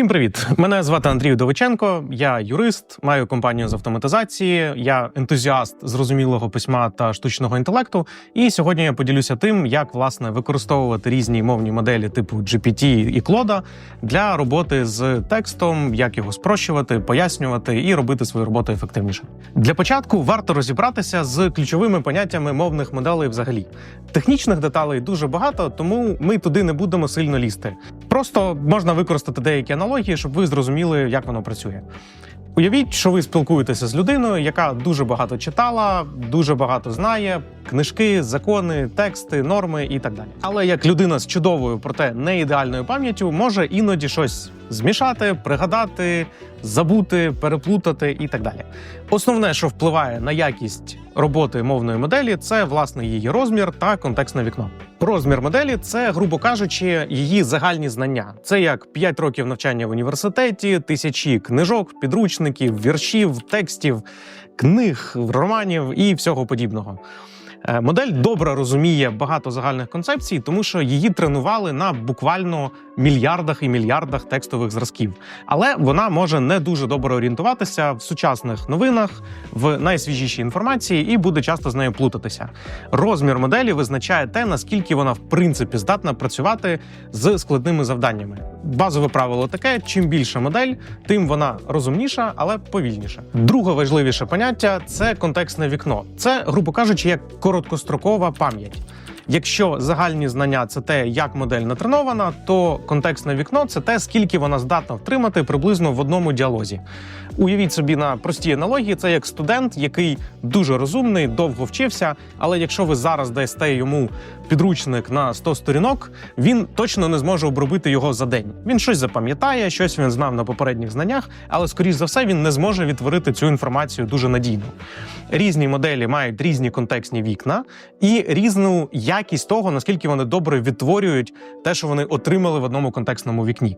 Всім привіт! Мене звати Андрій Довиченко. Я юрист, маю компанію з автоматизації. Я ентузіаст зрозумілого письма та штучного інтелекту. І сьогодні я поділюся тим, як власне використовувати різні мовні моделі типу GPT і Клода для роботи з текстом, як його спрощувати, пояснювати і робити свою роботу ефективніше. Для початку варто розібратися з ключовими поняттями мовних моделей взагалі. Технічних деталей дуже багато, тому ми туди не будемо сильно лізти. Просто можна використати деякі аналогії, щоб ви зрозуміли, як воно працює. Уявіть, що ви спілкуєтеся з людиною, яка дуже багато читала, дуже багато знає книжки, закони, тексти, норми і так далі. Але як людина з чудовою, проте не ідеальною пам'яттю, може іноді щось змішати, пригадати, забути, переплутати і так далі. Основне, що впливає на якість роботи мовної моделі, це власне її розмір та контекстне вікно. Розмір моделі це, грубо кажучи, її загальні знання. Це як 5 років навчання в університеті, тисячі книжок, підручників, віршів, текстів, книг, романів і всього подібного. Е, Модель добре розуміє багато загальних концепцій, тому що її тренували на буквально мільярдах і мільярдах текстових зразків. Але вона може не дуже добре орієнтуватися в сучасних новинах, в найсвіжішій інформації і буде часто з нею плутатися. Розмір моделі визначає те, наскільки вона в принципі здатна працювати з складними завданнями. Базове правило таке: чим більша модель, тим вона розумніша, але повільніша. Друге важливіше поняття це контекстне вікно. Це, грубо кажучи, як короткострокова пам'ять. Якщо загальні знання це те, як модель натренована, то контекстне вікно це те, скільки вона здатна втримати приблизно в одному діалозі. Уявіть собі на простій аналогії, це як студент, який дуже розумний, довго вчився. Але якщо ви зараз дасте йому підручник на 100 сторінок, він точно не зможе обробити його за день. Він щось запам'ятає, щось він знав на попередніх знаннях, але скоріш за все він не зможе відтворити цю інформацію дуже надійно. Різні моделі мають різні контекстні вікна і різну якість того, наскільки вони добре відтворюють те, що вони отримали в одному контекстному вікні.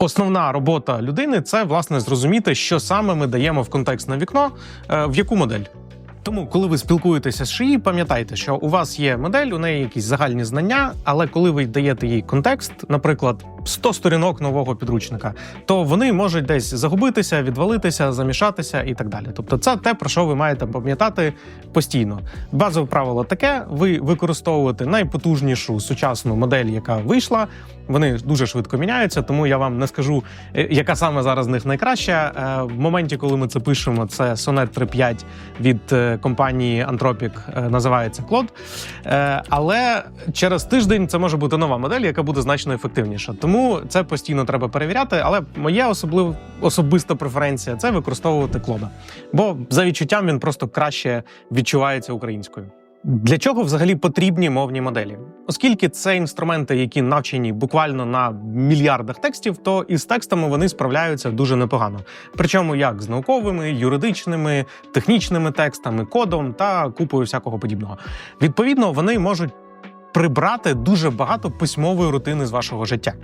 Основна робота людини це власне зрозуміти, що саме ми даємо в контекстне вікно, е, в яку модель. Тому, коли ви спілкуєтеся з шиї, пам'ятайте, що у вас є модель, у неї якісь загальні знання, але коли ви даєте їй контекст, наприклад, 100 сторінок нового підручника, то вони можуть десь загубитися, відвалитися, замішатися і так далі. Тобто, це те, про що ви маєте пам'ятати постійно. Базове правило таке: ви використовуєте найпотужнішу сучасну модель, яка вийшла. Вони дуже швидко міняються, тому я вам не скажу, е, яка саме зараз з них найкраща. Е, В моменті, коли ми це пишемо, це Sonnet 3.5 від е, компанії Anthropic називається. Е, Але через тиждень це може бути нова модель, яка буде значно ефективніша. Тому це постійно треба перевіряти. Але моя особлив, особиста преференція це використовувати Claude. Бо за відчуттям він просто краще відчувається українською. Для чого взагалі потрібні мовні моделі? Оскільки це інструменти, які навчені буквально на мільярдах текстів, то із текстами вони справляються дуже непогано. Причому як з науковими, юридичними, технічними текстами, кодом та купою всякого подібного. Відповідно, вони можуть прибрати дуже багато письмової рутини з вашого життя.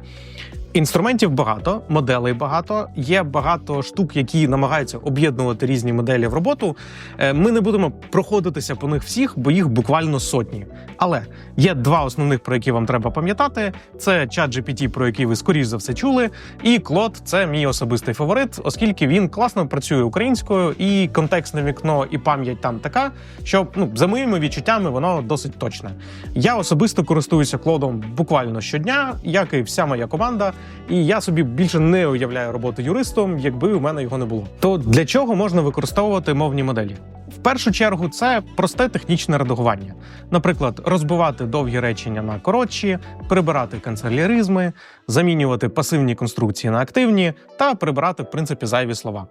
Інструментів багато, моделей багато. Є багато штук, які намагаються об'єднувати різні моделі в роботу. Е, Ми не будемо проходитися по них всіх, бо їх буквально сотні. Але є два основних, про які вам треба пам'ятати: це ChatGPT, про який ви скоріш за все чули, і Claude – це мій особистий фаворит, оскільки він класно працює українською, і контекстне вікно, і пам'ять там така, що ну за моїми відчуттями воно досить точне. Я особисто користуюся Клодом буквально щодня, як і вся моя команда. І я собі більше не уявляю роботи юристом, якби у мене його не було. То для чого можна використовувати мовні моделі? В першу чергу це просте технічне редагування. Наприклад, розбивати довгі речення на коротші, прибирати канцеляризми, замінювати пасивні конструкції на активні та прибирати в принципі зайві слова.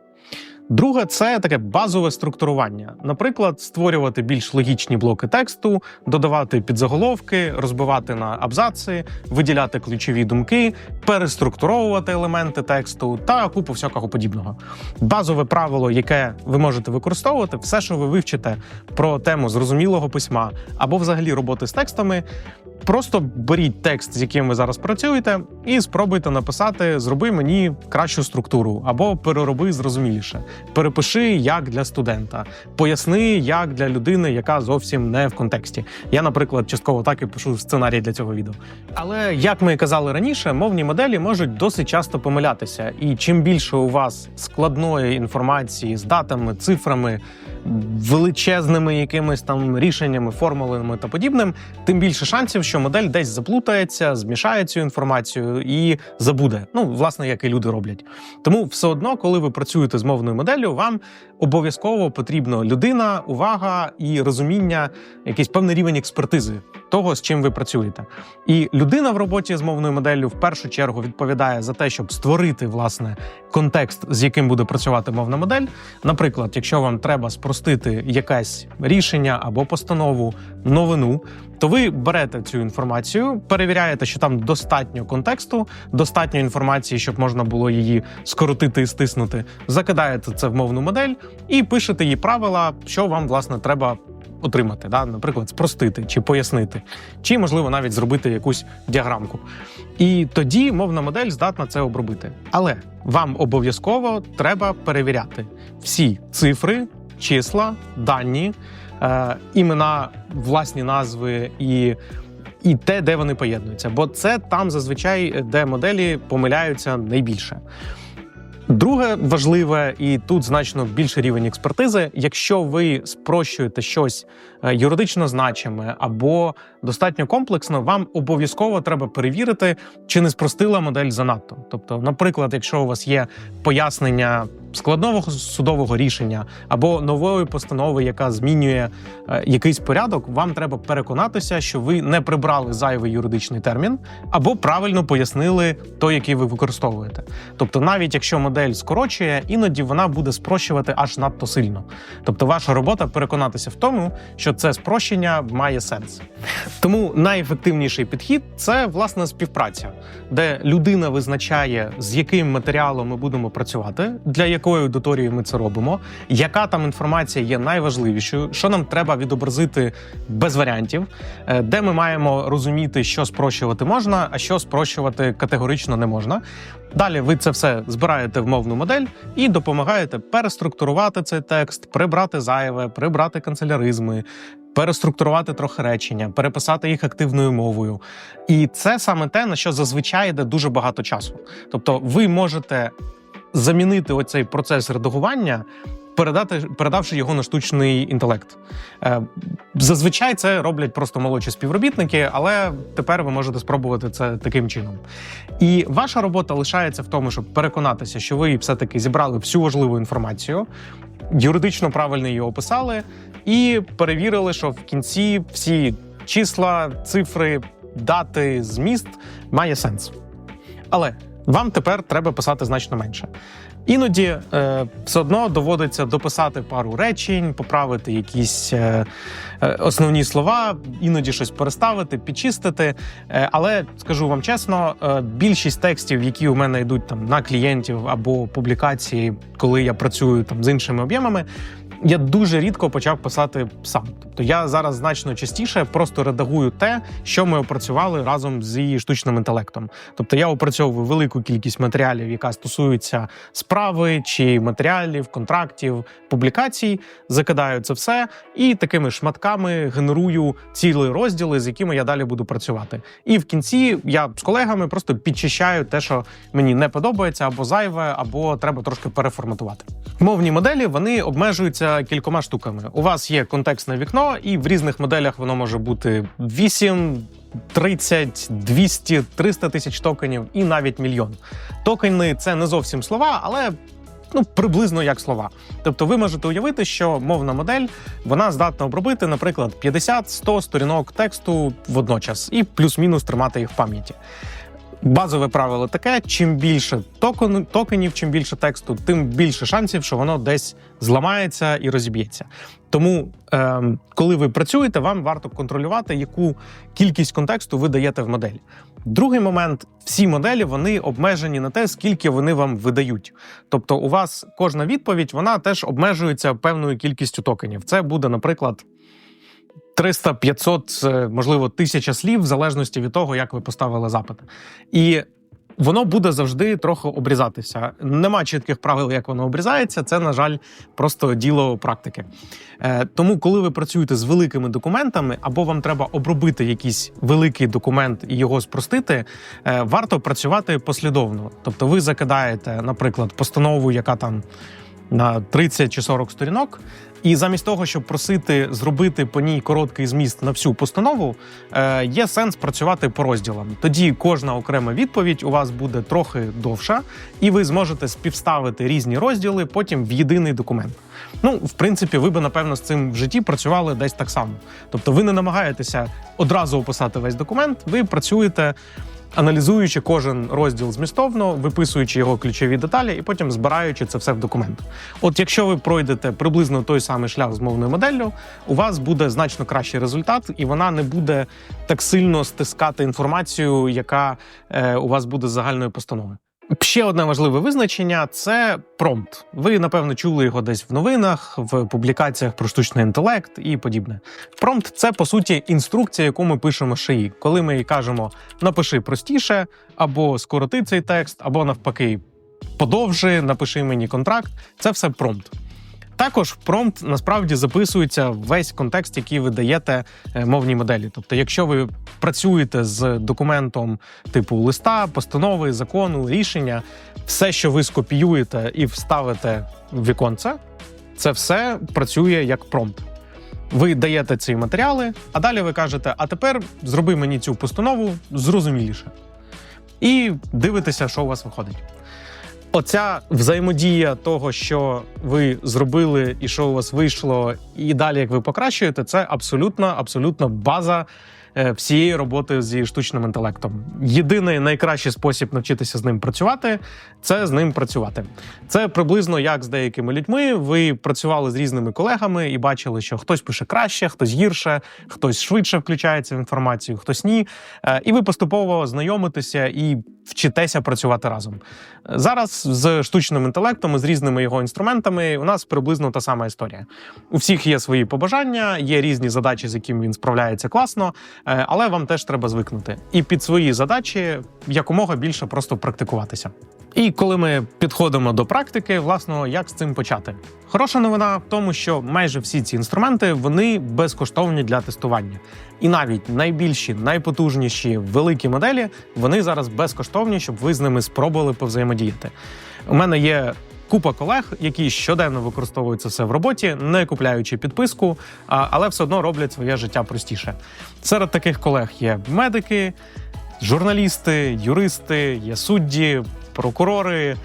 Друге це таке базове структурування. Наприклад, створювати більш логічні блоки тексту, додавати підзаголовки, розбивати на абзаци, виділяти ключові думки, переструктуровувати елементи тексту та купу всякого подібного. Базове правило, яке ви можете використовувати, все, що ви вивчите про тему зрозумілого письма або взагалі роботи з текстами. Просто беріть текст, з яким ви зараз працюєте, і спробуйте написати Зроби мені кращу структуру або перероби зрозуміліше. Перепиши як для студента, поясни, як для людини, яка зовсім не в контексті. Я, наприклад, частково так і пишу сценарій для цього відео. Але як ми казали раніше, мовні моделі можуть досить часто помилятися. І чим більше у вас складної інформації з датами, цифрами, величезними якимись там рішеннями, формулами та подібним, тим більше шансів, що модель десь заплутається, змішає цю інформацію і забуде. Ну, власне, як і люди роблять. Тому все одно, коли ви працюєте з мовною моделлю, вам обов'язково потрібна людина, увага і розуміння, якийсь певний рівень експертизи того, з чим ви працюєте. І людина в роботі з мовною моделлю в першу чергу відповідає за те, щоб створити власне контекст, з яким буде працювати мовна модель. Наприклад, якщо вам треба спростити якесь рішення або постанову, новину, то ви берете цю інформацію, перевіряєте, що там достатньо контексту, достатньо інформації, щоб можна було її скоротити і стиснути. Закидаєте це в мовну модель і пишете їй правила, що вам власне треба. Отримати, да, наприклад, спростити чи пояснити, чи можливо навіть зробити якусь діаграмку. І тоді мовна модель здатна це обробити. Але вам обов'язково треба перевіряти всі цифри, числа, дані, е, імена, власні назви і. І те, де вони поєднуються, бо це там зазвичай, де моделі помиляються найбільше. Друге важливе, і тут значно більший рівень експертизи. Якщо ви спрощуєте щось е, юридично значиме або достатньо комплексно, вам обов'язково треба перевірити, чи не спростила модель занадто. Тобто, наприклад, якщо у вас є пояснення складного судового рішення або нової постанови, яка змінює е, якийсь порядок, вам треба переконатися, що ви не прибрали зайвий юридичний термін, або правильно пояснили той, який ви використовуєте. Тобто, навіть якщо модель скорочує, іноді вона буде спрощувати аж надто сильно. Тобто, ваша робота переконатися в тому, що це спрощення має сенс. Тому найефективніший підхід це власне співпраця, де людина визначає, з яким матеріалом ми будемо працювати, для якої аудиторії ми це робимо, яка там інформація є найважливішою, що нам треба відобразити без варіантів, е, де ми маємо розуміти, що спрощувати можна, а що спрощувати категорично не можна. Далі ви це все збираєте в мовну модель і допомагаєте переструктурувати цей текст, прибрати зайве, прибрати канцеляризми, переструктурувати трохи речення, переписати їх активною мовою. І це саме те, на що зазвичай йде дуже багато часу. Тобто, ви можете замінити оцей процес редагування. Передати, передавши його на штучний інтелект, Е, зазвичай це роблять просто молодші співробітники, але тепер ви можете спробувати це таким чином. І ваша робота лишається в тому, щоб переконатися, що ви все-таки зібрали всю важливу інформацію, юридично правильно її описали, і перевірили, що в кінці всі числа, цифри, дати, зміст має сенс. Але вам тепер треба писати значно менше. Іноді е, все одно доводиться дописати пару речень, поправити якісь е, е, основні слова, іноді щось переставити, підчистити. Е, але скажу вам чесно, е, більшість текстів, які у мене йдуть там на клієнтів або публікації, коли я працюю там з іншими об'ємами, я дуже рідко почав писати сам. Тобто я зараз значно частіше просто редагую те, що ми опрацювали разом з її штучним інтелектом. Тобто я опрацьовую велику кількість матеріалів, яка стосується справи чи матеріалів, контрактів, публікацій, закидаю це все і такими шматками генерую цілі розділи, з якими я далі буду працювати. І в кінці я з колегами просто підчищаю те, що мені не подобається, або зайве, або треба трошки переформатувати. Мовні моделі вони обмежуються кількома штуками. У вас є контекстне вікно, і в різних моделях воно може бути 8, 30, 200, 300 тисяч токенів і навіть мільйон. Токени це не зовсім слова, але. Ну, приблизно як слова. Тобто, ви можете уявити, що мовна модель вона здатна обробити, наприклад, 50-100 сторінок тексту водночас і плюс-мінус тримати їх в пам'яті. Базове правило таке: чим більше токен, токенів, чим більше тексту, тим більше шансів, що воно десь зламається і розіб'ється. Тому, е, коли ви працюєте, вам варто контролювати, яку кількість контексту ви даєте в модель. Другий момент: всі моделі вони обмежені на те, скільки вони вам видають. Тобто, у вас кожна відповідь вона теж обмежується певною кількістю токенів. Це буде, наприклад. 300-500, е, можливо, тисяча слів, в залежності від того, як ви поставили запит. І воно буде завжди трохи обрізатися. Нема чітких правил, як воно обрізається. Це, на жаль, просто діло практики. Е, Тому, коли ви працюєте з великими документами, або вам треба обробити якийсь великий документ і його спростити, е, варто працювати послідовно. Тобто, ви закидаєте, наприклад, постанову, яка там на 30 чи 40 сторінок. І замість того, щоб просити зробити по ній короткий зміст на всю постанову, е, є сенс працювати по розділам. Тоді кожна окрема відповідь у вас буде трохи довша, і ви зможете співставити різні розділи потім в єдиний документ. Ну, в принципі, ви би напевно з цим в житті працювали десь так само. Тобто, ви не намагаєтеся одразу описати весь документ, ви працюєте аналізуючи кожен розділ змістовно, виписуючи його ключові деталі і потім збираючи це все в документ. От якщо ви пройдете приблизно той самий шлях з мовною моделлю, у вас буде значно кращий результат, і вона не буде так сильно стискати інформацію, яка е, у вас буде з загальної постанови. Ще одне важливе визначення це промпт. Ви напевно чули його десь в новинах, в публікаціях про штучний інтелект і подібне. Промпт це по суті інструкція, яку ми пишемо шиї, коли ми їй кажемо напиши простіше, або скороти цей текст, або навпаки, подовжи, напиши мені контракт. Це все промпт. Також в промпт насправді записується весь контекст, який ви даєте е, мовній моделі. Тобто, якщо ви працюєте з документом типу листа, постанови, закону, рішення, все, що ви скопіюєте і вставите в віконце, це все працює як промпт. Ви даєте ці матеріали, а далі ви кажете: а тепер зроби мені цю постанову зрозуміліше. І дивитеся, що у вас виходить. Оця взаємодія того, що ви зробили і що у вас вийшло, і далі як ви покращуєте, це абсолютно, абсолютно база е, всієї роботи зі штучним інтелектом. Єдиний найкращий спосіб навчитися з ним працювати це з ним працювати. Це приблизно як з деякими людьми. Ви працювали з різними колегами і бачили, що хтось пише краще, хтось гірше, хтось швидше включається в інформацію, хтось ні. Е, І ви поступово знайомитеся і вчитеся працювати разом. Зараз з штучним інтелектом, і з різними його інструментами, у нас приблизно та сама історія. У всіх є свої побажання, є різні задачі, з якими він справляється класно, е, але вам теж треба звикнути. І під свої задачі якомога більше просто практикуватися. І коли ми підходимо до практики, власне, як з цим почати? Хороша новина в тому, що майже всі ці інструменти вони безкоштовні для тестування. І навіть найбільші, найпотужніші великі моделі вони зараз безкоштовні, щоб ви з ними спробували повзаємодіяти. У мене є. Купа колег, які щоденно використовують це все в роботі, не купляючи підписку, але все одно роблять своє життя простіше. Серед таких колег є медики, журналісти, юристи, є судді, прокурори,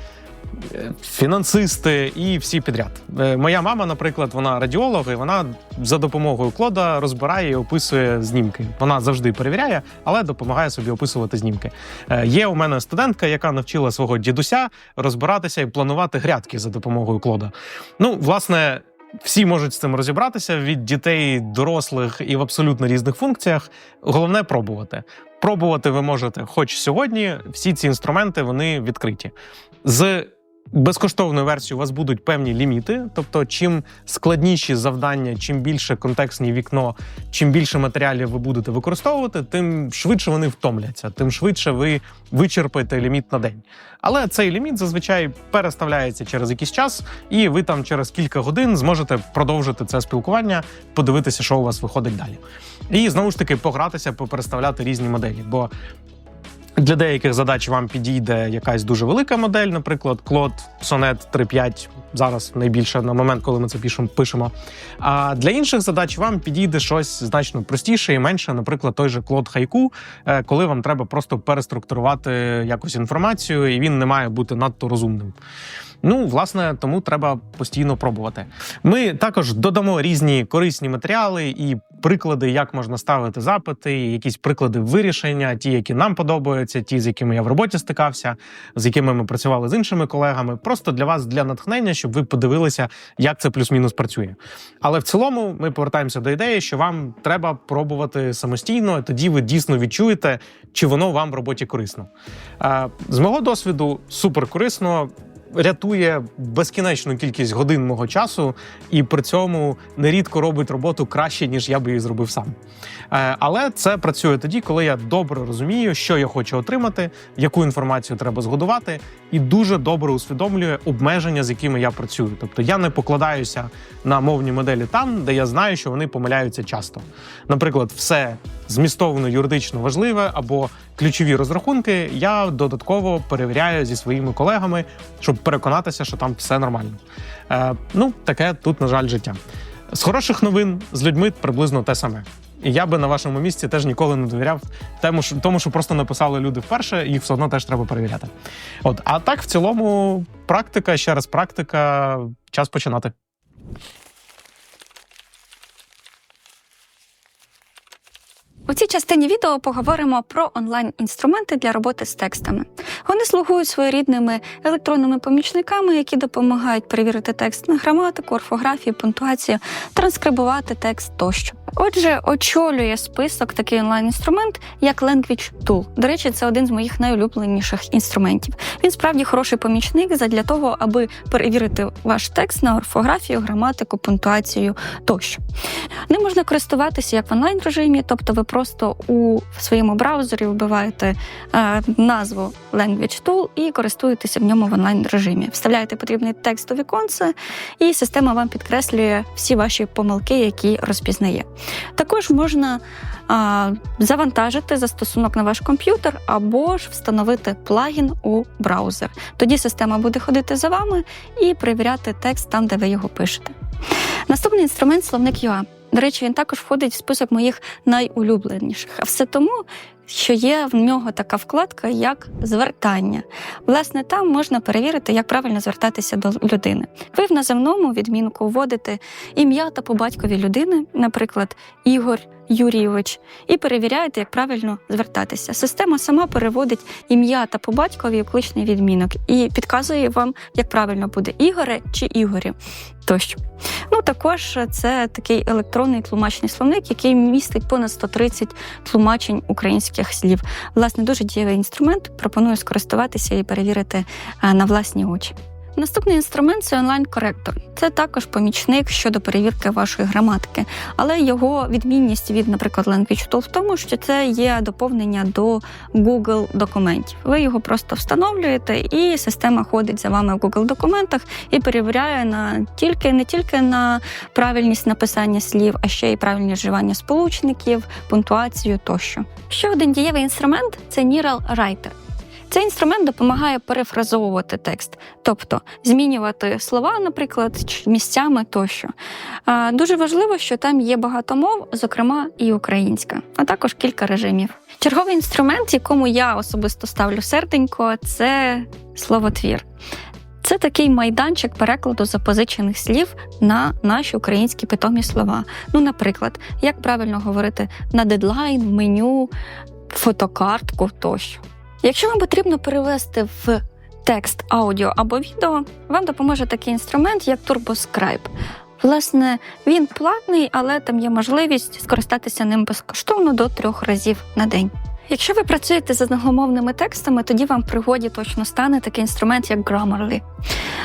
е, фінансисти і всі підряд. Е, Моя мама, наприклад, вона радіолог, і вона за допомогою клода розбирає і описує знімки. Вона завжди перевіряє, але допомагає собі описувати знімки. Е, Є у мене студентка, яка навчила свого дідуся розбиратися і планувати грядки за допомогою клода. Ну, власне. Всі можуть з цим розібратися від дітей, дорослих і в абсолютно різних функціях. Головне пробувати. Пробувати ви можете, хоч сьогодні. Всі ці інструменти вони відкриті. З безкоштовною версією у вас будуть певні ліміти. Тобто, чим складніші завдання, чим більше контекстні вікно, чим більше матеріалів ви будете використовувати, тим швидше вони втомляться, тим швидше ви вичерпаєте ліміт на день. Але цей ліміт зазвичай переставляється через якийсь час, і ви там через кілька годин зможете продовжити це спілкування, подивитися, що у вас виходить далі. І знову ж таки погратися, попереставляти різні моделі. Бо для деяких задач вам підійде якась дуже велика модель, наприклад, Клод Сонет 3.5, зараз найбільше на момент, коли ми це пишемо. А для інших задач вам підійде щось значно простіше і менше, наприклад, той же Клод Haiku, е, коли вам треба просто переструктурувати якусь інформацію, і він не має бути надто розумним. Ну, власне, тому треба постійно пробувати. Ми також додамо різні корисні матеріали і приклади, як можна ставити запити, якісь приклади вирішення, ті, які нам подобаються, ті, з якими я в роботі стикався, з якими ми працювали з іншими колегами. Просто для вас для натхнення, щоб ви подивилися, як це плюс-мінус працює. Але в цілому ми повертаємося до ідеї, що вам треба пробувати самостійно, тоді ви дійсно відчуєте, чи воно вам в роботі корисно. Е, З мого досвіду супер корисно. Рятує безкінечну кількість годин мого часу, і при цьому нерідко робить роботу краще, ніж я би її зробив сам. Е, Але це працює тоді, коли я добре розумію, що я хочу отримати, яку інформацію треба згодувати, і дуже добре усвідомлює обмеження, з якими я працюю. Тобто я не покладаюся на мовні моделі там, де я знаю, що вони помиляються часто. Наприклад, все змістовно юридично важливе або ключові розрахунки я додатково перевіряю зі своїми колегами, щоб переконатися, що там все нормально. Е, ну, таке тут, на жаль, життя. З хороших новин з людьми приблизно те саме. І я би на вашому місці теж ніколи не довіряв тому, що, тому, що просто написали люди вперше, їх все одно теж треба перевіряти. От, а так, в цілому, практика, ще раз практика, час починати. У цій частині відео поговоримо про онлайн-інструменти для роботи з текстами. Вони слугують своєрідними електронними помічниками, які допомагають перевірити текст на граматику, орфографію, пунктуацію, транскрибувати текст тощо. Отже, очолює список такий онлайн-інструмент, як Language Tool. До речі, це один з моїх найулюбленіших інструментів. Він справді хороший помічник задля того, аби перевірити ваш текст на орфографію, граматику, пунктуацію тощо. Ним можна користуватися як в онлайн режимі, тобто ви просто у своєму браузері вбиваєте е, назву Language Tool і користуєтеся в ньому в онлайн режимі. Вставляєте потрібний текст у віконце, і система вам підкреслює всі ваші помилки, які розпізнає. Також можна а, завантажити застосунок на ваш комп'ютер або ж встановити плагін у браузер. Тоді система буде ходити за вами і перевіряти текст там, де ви його пишете. Наступний інструмент словник UA. До речі, він також входить в список моїх найулюбленіших. А все тому, що є в нього така вкладка, як звертання. Власне, там можна перевірити, як правильно звертатися до людини. Ви в наземному відмінку вводите ім'я та по батькові людини, наприклад, Ігор Юрійович, і перевіряєте, як правильно звертатися. Система сама переводить ім'я та по батькові кличний відмінок і підказує вам, як правильно буде Ігоре чи Ігорі тощо. Ну також це такий електронний тлумачний словник, який містить понад 130 тлумачень українських слів. Власне, дуже дієвий інструмент. Пропоную скористуватися і перевірити е, на власні очі. Наступний інструмент це онлайн-коректор. Це також помічник щодо перевірки вашої граматики, але його відмінність від, наприклад, Language Tool в тому, що це є доповнення до Google документів. Ви його просто встановлюєте, і система ходить за вами в Google документах і перевіряє на тільки не тільки на правильність написання слів, а ще й правильність вживання сполучників, пунктуацію тощо. Ще один дієвий інструмент це Neural Writer. Цей інструмент допомагає перефразовувати текст, тобто змінювати слова, наприклад, місцями тощо. Дуже важливо, що там є багато мов, зокрема і українська, а також кілька режимів. Черговий інструмент, якому я особисто ставлю серденько, це словотвір. Це такий майданчик перекладу запозичених слів на наші українські питомі слова. Ну, наприклад, як правильно говорити на дедлайн, меню, фотокартку тощо. Якщо вам потрібно перевести в текст, аудіо або відео, вам допоможе такий інструмент, як TurboScribe. Власне, він платний, але там є можливість скористатися ним безкоштовно до трьох разів на день. Якщо ви працюєте з англомовними текстами, тоді вам в пригоді точно стане такий інструмент, як Grammarly.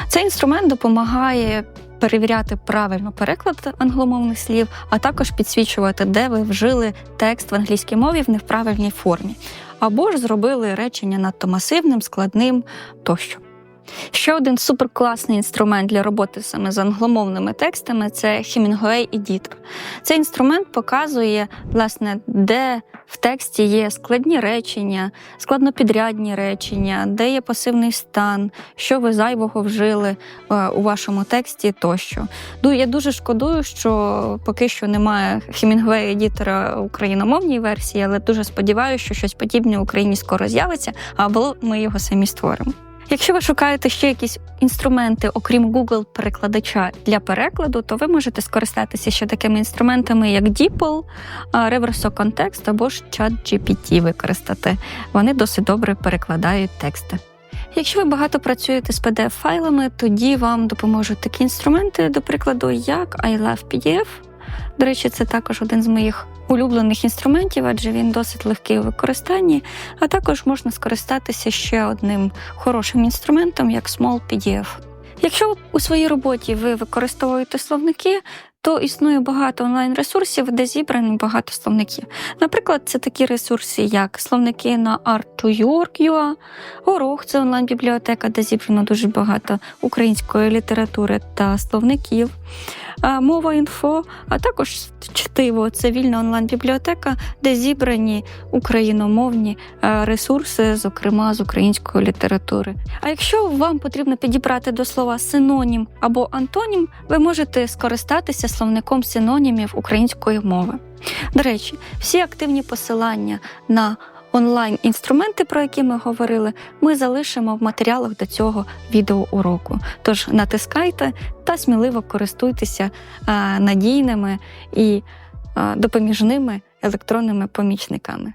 Цей інструмент допомагає перевіряти правильно переклад англомовних слів, а також підсвічувати, де ви вжили текст в англійській мові в неправильній формі, або ж зробили речення надто масивним, складним тощо. Ще один суперкласний інструмент для роботи саме з англомовними текстами це Hemingway Editor. Цей інструмент показує, власне, де в тексті є складні речення, складнопідрядні речення, де є пасивний стан, що ви зайвого вжили е, у вашому тексті тощо. Я дуже шкодую, що поки що немає Hemingway едітора україномовній версії, але дуже сподіваюся, що щось подібне в Україні скоро з'явиться, або ми його самі створимо. Якщо ви шукаєте ще якісь інструменти, окрім Google перекладача для перекладу, то ви можете скористатися ще такими інструментами, як DeepL, Reverso Context або ж ChatGPT використати. Вони досить добре перекладають тексти. Якщо ви багато працюєте з PDF-файлами, тоді вам допоможуть такі інструменти, до прикладу, як I PDF. До речі, це також один з моїх улюблених інструментів, адже він досить легкий у використанні, а також можна скористатися ще одним хорошим інструментом, як Small PDF. Якщо у своїй роботі ви використовуєте словники, то існує багато онлайн-ресурсів, де зібрані багато словників. Наприклад, це такі ресурси, як словники на Art2York.ua, Горох це онлайн-бібліотека, де зібрано дуже багато української літератури та словників. Мова інфо, а також чтиво це вільна онлайн-бібліотека, де зібрані україномовні ресурси, зокрема з української літератури. А якщо вам потрібно підібрати до слова синонім або антонім, ви можете скористатися словником синонімів української мови. До речі, всі активні посилання на онлайн-інструменти, про які ми говорили, ми залишимо в матеріалах до цього відеоуроку. Тож натискайте та сміливо користуйтеся е, надійними і е, допоміжними електронними помічниками.